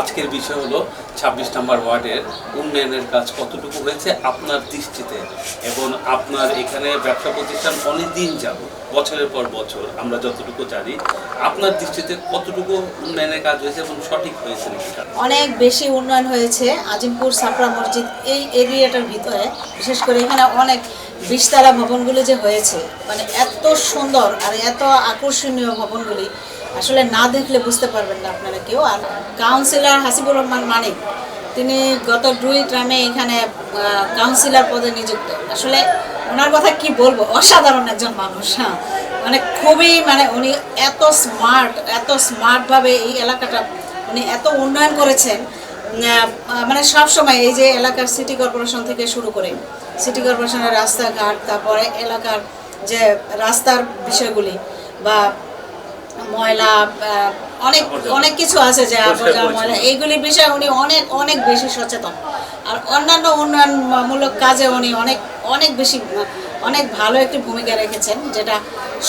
আজকের বিষয় হলো ছাব্বিশ নম্বর ওয়ার্ডের উন্নয়নের কাজ কতটুকু হয়েছে আপনার দৃষ্টিতে এবং আপনার এখানে ব্যবসা প্রতিষ্ঠান অনেক দিন যাব বছরের পর বছর আমরা যতটুকু জানি, আপনার দৃষ্টিতে কতটুকু উন্নয়নের কাজ হয়েছে এবং সঠিক হয়েছে অনেক বেশি উন্নয়ন হয়েছে। আজিমপুর সাপড়া মসজিদ এই এরিয়াটার ভিতরে, বিশেষ করে এখানে অনেক বিশতলা ভবনগুলো যে হয়েছে মানে এত সুন্দর আর এত আকর্ষণীয় ভবনগুলি আসলে না দেখলে বুঝতে পারবেন না আপনারা কেউ। আর কাউন্সিলর হাসিবুর রহমান মানিক, তিনি গত দুই ট্রামে এখানে কাউন্সিলর পদে নিযুক্ত। আসলে ওনার কথা কি বলব? অসাধারণ একজন মানুষ হ্যাঁ। মানে খুবই মানে উনি এত স্মার্ট এত স্মার্টভাবে এই এলাকাটা, উনি এত উন্নয়ন করেছেন। মানে সব সময় এই যে এলাকার সিটি কর্পোরেশন থেকে শুরু করে সিটি কর্পোরেশনের রাস্তাঘাট, তারপরে এলাকার যে রাস্তার বিষয়গুলি বা ময়লা অনেক অনেক কিছু আছে যে আবর্জনা ময়লা। এইগুলি বিষয়ে উনি অনেক অনেক বেশি সচেতন। আর অন্যান্য উন্নয়নমূলক কাজে উনি অনেক অনেক বেশি অনেক ভালো একটি ভূমিকা রেখেছেন যেটা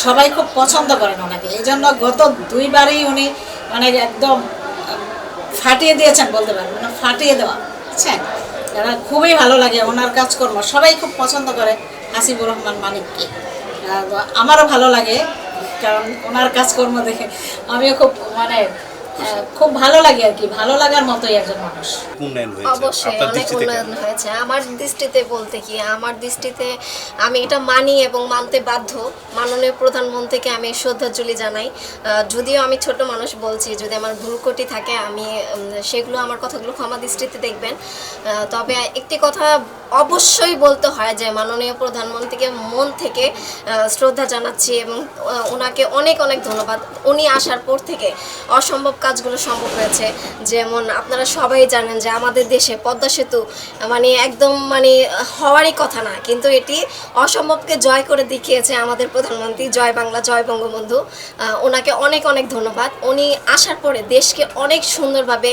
সবাই খুব পছন্দ করেন ওনাকে। এই জন্য গত দুইবারই উনি মানে একদম ফাটিয়ে দিয়েছেন বলতে পারেন মানে ফাটিয়ে দেওয়া। বুঝছেন? এরা খুবই ভালো লাগে ওনার কাজকর্ম। সবাই খুব পছন্দ করে হাসিবুর রহমান মানিককে। আমারও ভালো লাগে। কারণ ওনার কাজকর্ম দেখে আমিও খুব মানে খুব ভালো লাগে আর কি ভালো লাগার মতোই একজন মানুষ। উন্নয়ন হয়েছে অবশ্যই আপনার অনেক দৃষ্টিতে উন্নয়ন হয়েছে। আমার দৃষ্টিতে বলতে কি আমার দৃষ্টিতে আমি এটা মানি এবং মানতে বাধ্য। মাননীয় প্রধানমন্ত্রীকে আমি শ্রদ্ধাঞ্জলি জানাই। যদিও আমি ছোট মানুষ বলছি যদি আমার ভুলকটি থাকে আমি সেগুলো আমার কথাগুলো ক্ষমা দৃষ্টিতে দেখবেন। তবে একটি কথা অবশ্যই বলতে হয় যে মাননীয় প্রধানমন্ত্রীকে মন থেকে শ্রদ্ধা জানাচ্ছি এবং ওনাকে অনেক অনেক ধন্যবাদ। উনি আসার পর থেকে অসম্ভব কাজগুলো সম্ভব হয়েছে। যেমন আপনারা সবাই জানেন যে আমাদের দেশে পদ্মা সেতু মানে একদম মানে হওয়ারই কথা না, কিন্তু এটি অসম্ভবকে জয় করে দেখিয়েছে আমাদের প্রধানমন্ত্রী। জয় বাংলা, জয় বঙ্গবন্ধু। ওনাকে অনেক অনেক ধন্যবাদ। উনি আসার পরে দেশকে অনেক সুন্দরভাবে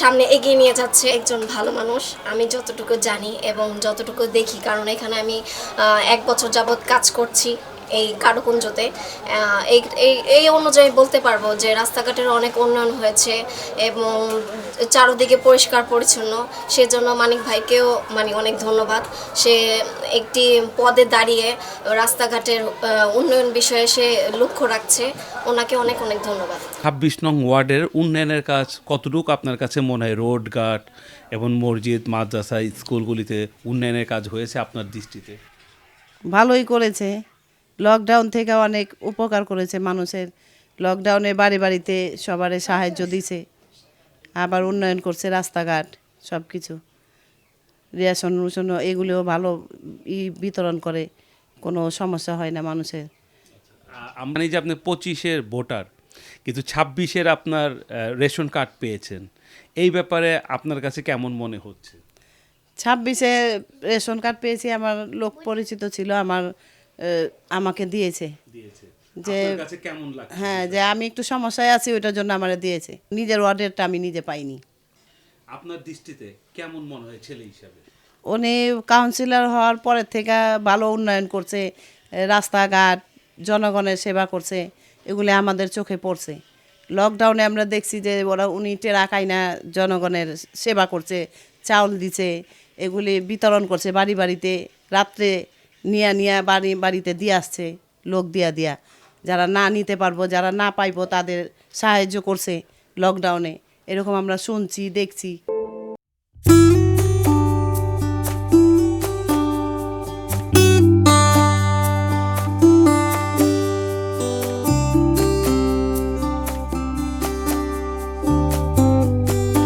সামনে এগিয়ে নিয়ে যাচ্ছে একজন ভালো মানুষ। আমি যতটুকু জানি এবং যতটুকু দেখি, কারণ এখানে আমি এক বছর যাবৎ কাজ করছি। এই কারুকুঞ্জতে এই এই এই অনুযায়ী বলতে পারব যে রাস্তাঘাটের অনেক উন্নয়ন হয়েছে এবং চারদিকে পরিষ্কার পরিচ্ছন্ন। সেজন্য মানিক ভাইকেও মানে অনেক ধন্যবাদ। সে একটি পদে দাঁড়িয়ে রাস্তাঘাটের উন্নয়ন বিষয়ে সে লক্ষ্য রাখছে। ওনাকে অনেক অনেক ধন্যবাদ। ছাব্বিশ নং ওয়ার্ডের উন্নয়নের কাজ কতটুকু আপনার কাছে মনে হয়? রোড ঘাট এবং মসজিদ মাদ্রাসা স্কুলগুলিতে উন্নয়নের কাজ হয়েছে আপনার দৃষ্টিতে? ভালোই করেছে। লকডাউন থেকে অনেক উপকার করেছে মানুষের। লকডাউনে বাড়ি বাড়িতে সবারে সাহায্য দিছে। আবার উন্নয়ন করছে রাস্তাঘাট সব কিছু রেশন রুশন এগুলিও ভালো ই বিতরণ করে কোনো সমস্যা হয় না মানুষের। আমরা যে আপনি পঁচিশের ভোটার কিন্তু ছাব্বিশের আপনার রেশন কার্ড পেয়েছেন। এই ব্যাপারে আপনার কাছে কেমন মনে হচ্ছে? ছাব্বিশে রেশন কার্ড পেয়েছি আমার লোক পরিচিত ছিল আমার আমাকে দিয়েছে। যে- কেমন হ্যাঁ যে আমি একটু সমস্যায় আছি ওইটার জন্য আমার দিয়েছে। নিজের ওয়ার্ডেরটা আমি নিজে পাইনি। আপনার দৃষ্টিতে কেমন মনে হয় ছেলে হিসাবে? উনি কাউন্সিলর হওয়ার পরের থেকে ভালো উন্নয়ন করছে রাস্তাঘাট জনগণের সেবা করছে এগুলি আমাদের চোখে পড়ছে। লকডাউনে আমরা দেখছি যে ওরা উনি টেরা কাইনা জনগণের সেবা করছে চাউল দিছে এগুলি বিতরণ করছে বাড়ি বাড়িতে রাত্রে নিয়া নিয়া বাড়ি, বাড়িতে দিয়ে আসছে, লোক দিয়া দিয়া। যারা না নিতে পারব, যারা না পাইবো, তাদের সাহায্য করছে লকডাউনে এরকম আমরা শুনছি, দেখছি।